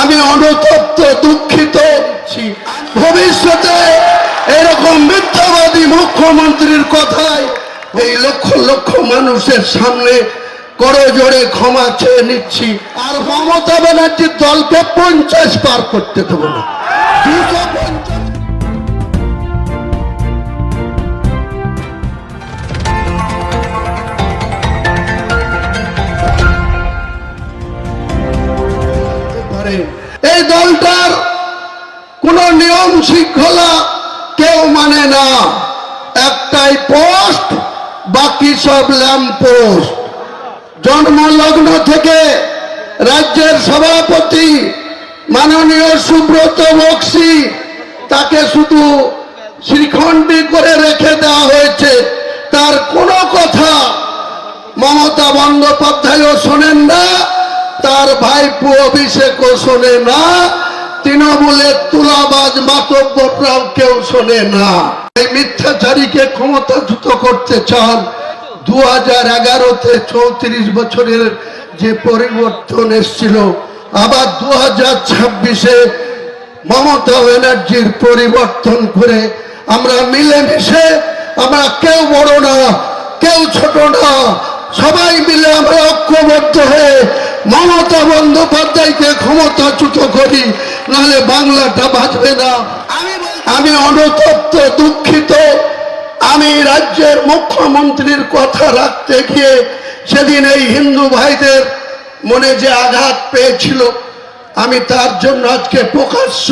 আমি অনুতপ্ত, দুঃখিত। ভবিষ্যতে এরকম মিথ্যাবাদী মুখ্যমন্ত্রীর কথায় এই লক্ষ লক্ষ মানুষের সামনে করজোড়ে ক্ষমা চেয়ে নিচ্ছি। আর মমতা ব্যানার্জির দলকে পঞ্চাশ পার করতে দেবো না। এই দলটার কোন নিয়ম শৃঙ্খলা কেউ মানে না। একটাই পোস্ট, বাকি সব ল্যাম্প পোস্ট। জন্মলগ্ন থেকে রাজ্যের সভাপতি মাননীয় সুব্রত বক্সি তাকে শুধু শ্রীখণ্ডী করে রেখে দেওয়া হয়েছে। তার কোনো কথা মমতা বন্দ্যোপাধ্যায়ও শোনেন না। তার ভাইপো অভিষেকও শোনে না, তৃণমূলের তুলাবাজ মাতব্বররাও কেউ শোনে না। এই মিথ্যাচারীকে ক্ষমতাচ্যুত করতে চান দু হাজার এগারোতে চৌত্রিশ বছরের যে পরিবর্তন এসছিল, আবার দু হাজার ছাব্বিশে মমতা ব্যানার্জির পরিবর্তন করে আমরা মিলেমিশে, আমরা কেউ বড় না, কেউ ছোট না, সবাই মিলে আমরা ঐক্যবদ্ধ হয়ে মমতা বন্দ্যোপাধ্যায়কে ক্ষমতাচ্যুত করি নাহলে বাংলাটা বাঁচবে না। আমি অনুতপ্ত দুঃখিত। আমি রাজ্যের মুখ্যমন্ত্রীর কথা রাখতে গিয়ে সেদিন এই হিন্দু ভাইদের মনে যে আঘাত পেয়েছিল আমি তার জন্য আজকে প্রকাশ্য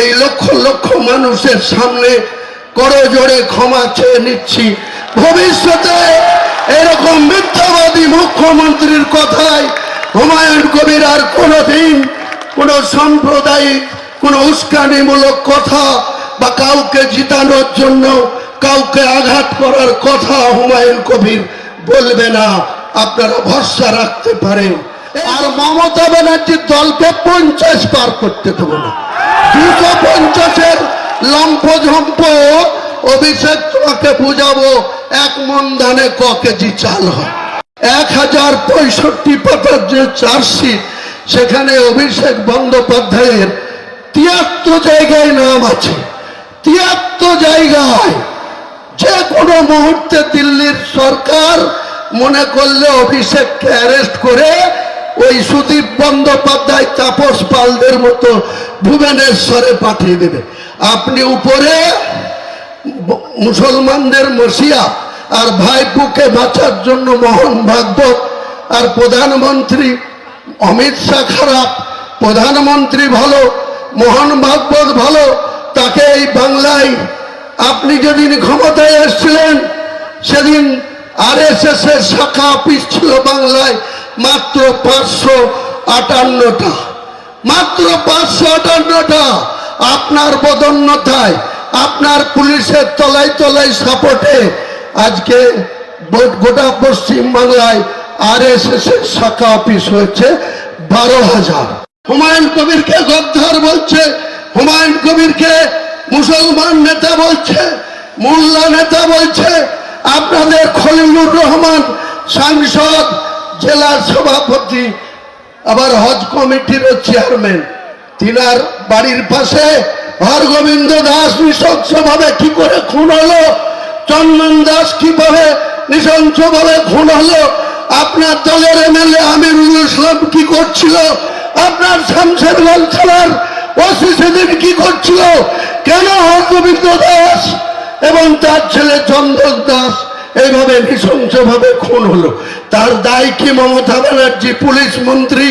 এই লক্ষ লক্ষ মানুষের সামনে করজোড়ে ক্ষমা চেয়ে নিচ্ছি। ভবিষ্যতে এরকম মিথ্যাবাদী মুখ্যমন্ত্রীর কথায় হুমায়ুন কবির আর কোনোদিন কোনো সাম্প্রদায়িক, কোনো উস্কানিমূলক কথা বা কাউকে জিতানোর জন্য, কাউকে আঘাত করার কথা হুমায়ুন কবির বলবে না। আপনারা ভরসা রাখতে পারেন। আর মমতা ব্যানার্জির দলকে পঞ্চাশ পার করতে দেবো না। দুশো পঞ্চাশের লম্ফ ঝম্প অভিষেক তোমাকে বুঝাবো, এক মন ধানে ক কেজি চাল হয়। এক হাজার পঁয়ষট্টি পাতার যে চার্জশিট, সেখানে অভিষেক বন্দ্যোপাধ্যায়ের তিয়াত্তর জায়গায় নাম আছে। তিয়াত্তর জায়গায় যে কোনো মুহূর্তে দিল্লির সরকার মনে করলে অভিষেককে অ্যারেস্ট করে ওই সুদীপ বন্দ্যোপাধ্যায়, তাপস পালদের মতো ভুবনেশ্বরে পাঠিয়ে দেবে। আপনি উপরে মুসলমানদের মসিয়া আর ভাইপুকে বাঁচার জন্য মোহন ভাগবত আর প্রধানমন্ত্রী অমিত শাহ খারাপ, প্রধানমন্ত্রী ভালো, মোহন ভাগবত ভালো, তাকে এই বাংলায় আপনি যেদিন ক্ষমতায় এসেছিলেন, সেদিন আর এস এস এর শাখা অফিস ছিল বাংলায় মাত্র পাঁচশো আটান্নটা। মাত্র পাঁচশো আটান্নটা আপনার বদন্যতায় আপনার পুলিশের তলায় তলায় সাপোর্টে আজকে গোটা পশ্চিম বাংলায় আর এস এস এর শাখা অফিস হয়েছে বারো হাজার। হুমায়ুন কবিরকে গদ্দার বলছে, হুমায়ুন কবিরকে মুসলমান নেতা বলছে, মোল্লা নেতা বলছে, আপনাদের খলিলুর রহমান সাংসদ জেলার সভাপতি, আবার হজ কমিটিরও চেয়ারম্যান। তিনার বাড়ির পাশে হরগোবিন্দ দাস নৃশংসভাবে কি করে খুন হলো? চন্দন দাস কীভাবে নৃশংসভাবে খুন হলো। আপনার দলের এমএলএ আমিরুল ইসলাম কি করছিল? আপনার শামশেরগঞ্জ থানার ওসি সেদিন কি করছিল? কেন হরগোবিন্দ দাস এবং তার ছেলে চন্দন দাস এইভাবে নৃশংসভাবে খুন হলো? তার দায় কি মমতা ব্যানার্জি, পুলিশ মন্ত্রী?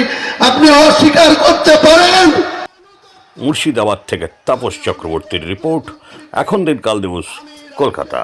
আপনি অস্বীকার করতে পারেন। মুর্শিদাবাদ থেকে তাপস চক্রবর্তীর রিপোর্ট। এখন দিনকাল দিবস। কলকাতা